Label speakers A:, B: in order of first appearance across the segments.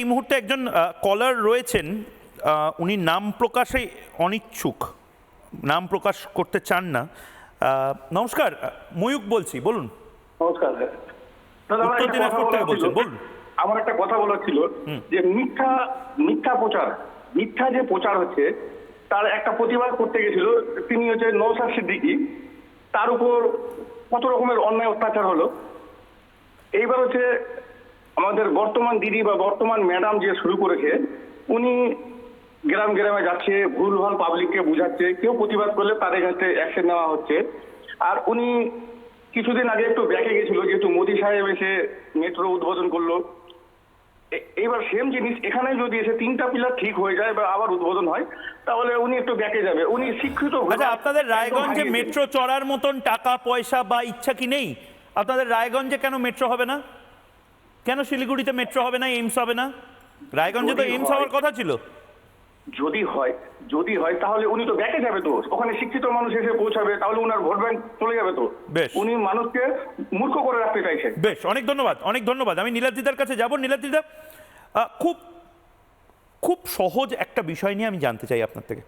A: এই মুহূর্তে একজন কলার রয়েছেন উনি নাম প্রকাশে অনিচ্ছুক নাম প্রকাশ করতে চান না। নমস্কার ময়ূক বলছি বলুন।
B: নমস্কার।
A: উত্তর দিনাজপুর থেকে বলছেন, বলুন।
B: আমার একটা কথা বলার ছিল যে মিথ্যা মিথ্যা প্রচার মিথ্যা যে প্রচার হচ্ছে তার একটা প্রতিবাদ করতে গেছিল তিনি হচ্ছে নৌসাদ সিদ্দিকি। তার উপর কত রকমের অন্যায় অত্যাচার হলো। এইবার হচ্ছে আমাদের বর্তমান দিদি বা বর্তমান ম্যাডাম যে শুরু করেছে উনি গ্রাম গ্রামে যাচ্ছে ভুলভাল পাবলিককে বুঝাচ্ছে কেউ প্রতিবাদ করলে তাদের কাছে অ্যাকশন নেওয়া হচ্ছে। আর উনি কিছুদিন আগে একটু ব্যাকে গেছিল যেহেতু মোদী সাহেব এসে মেট্রো উদ্বোধন করল। এইবার সেম জিনিস এখানে যদি এসে তিনটা পিলার ঠিক হয়ে যায় বা আবার উদ্বোধন হয় তাহলে উনি একটু ব্যাকে যাবে। উনি শিক্ষিত।
A: আচ্ছা আপনাদের রায়গঞ্জে মেট্রো চড়ার মতন টাকা পয়সা বা ইচ্ছা কি নেই? আপনাদের রায়গঞ্জে কেন মেট্রো হবে না? কেন শিলিগুড়িতে মেট্রো হবে না এইমস হবে না? রায়গঞ্জে তো এইমস হওয়ার কথা ছিল।
B: যদি হয় যদি হয় তাহলে উনি তো ব্যাকে যাবে তো। ওখানে শিক্ষিত মানুষ এসে পৌঁছাবে তাহলে উনার ভোট ব্যাংক চলে যাবে তো।
A: বেশ।
B: উনি মানুষকে মূর্খ করে রাখতে চাইছেন।
A: বেশ অনেক ধন্যবাদ অনেক ধন্যবাদ। আমি নীলাদ্রিদার কাছে যাব। নীলাদ্রিদা খুব খুব সহজ একটা বিষয় নিয়ে আমি জানতে চাই আপনার থেকে।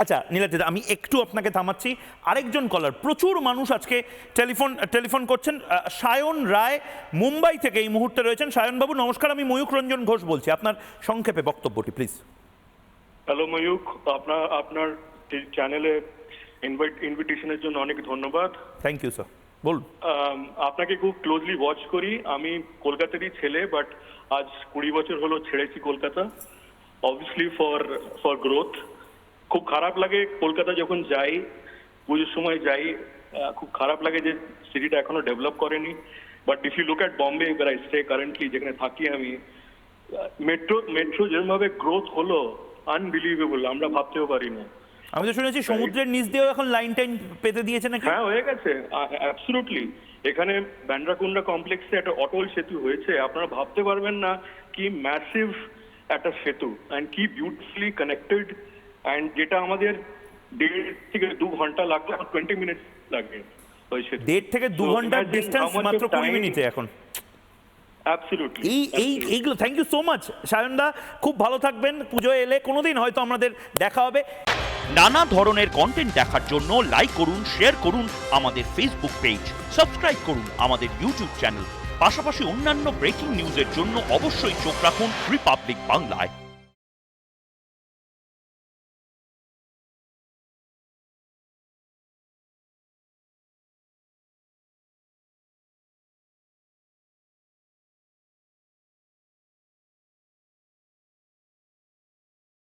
A: আচ্ছা নীলাদ্রিদা আমি একটু আপনাকে থামাচ্ছি। আরেকজন কলার প্রচুর মানুষ আজকে টেলিফোন টেলিফোন করছেন। সায়ন রায় মুম্বাই থেকে এই মুহূর্তে রয়েছেন। সায়নবাবু নমস্কার আমি ময়ূক রঞ্জন ঘোষ বলছি। আপনার সংক্ষেপে বক্তব্যটি প্লিজ
C: হ্যালো ময়ূক আপনার আপনার চ্যানেলে ইনভাইট ইনভিটেশনের জন্য অনেক ধন্যবাদ।
A: থ্যাংক ইউ স্যার বলুন।
C: আপনাকে খুব ক্লোজলি ওয়াচ করি। আমি কলকাতারই ছেলে বাট আজ কুড়ি বছর হলো ছেড়েছি Kolkata. Obviously for for growth খুব খারাপ লাগে কলকাতা যখন যাই পুজোর সময় যাই খুব খারাপ লাগে যে সিটিটা এখনও ডেভেলপ করেনি। But if you look at Bombay where I stay currently যেখানে থাকি আমি মেট্রো মেট্রো যেভাবে গ্রোথ হলো আনবিলিভেবল আমরা ভাবতেও পারি না
A: আমি তো শুনেছি সমুদ্রের নিচ দিয়েও এখন লাইন টাইন পেতে দিয়েছে নাকি?
C: হ্যাঁ হয়ে গেছে। অ্যাবসলুটলি এখানে ব্যান্ড্রাকুন্ডা কমপ্লেক্সে একটা অটল সেতু হয়েছে আপনারা ভাবতে পারবেন না কি ম্যাসিভ একটা সেতু অ্যান্ড কি বিউটিফুলি কানেক্টেড অ্যান্ড যেটা আমাদের দেড় থেকে দু ঘণ্টা লাগবে এখন টোয়েন্টি মিনিটস লাগে
A: দেড় থেকে দু
C: ঘণ্টার
A: ডিস্টেন্স মাত্র কুড়ি মিনিটে এখন। এই এই এইগুলো থ্যাংক ইউ সো মাচ সায়নদা খুব ভালো থাকবেন পুজো এলে কোনোদিন হয়তো আমাদের দেখা হবে।
D: নানা ধরনের কন্টেন্ট দেখার জন্য লাইক করুন শেয়ার করুন আমাদের ফেসবুক পেজ সাবস্ক্রাইব করুন আমাদের ইউটিউব চ্যানেল পাশাপাশি অন্যান্য ব্রেকিং নিউজের জন্য অবশ্যই চোখ রাখুন রিপাবলিক বাংলায়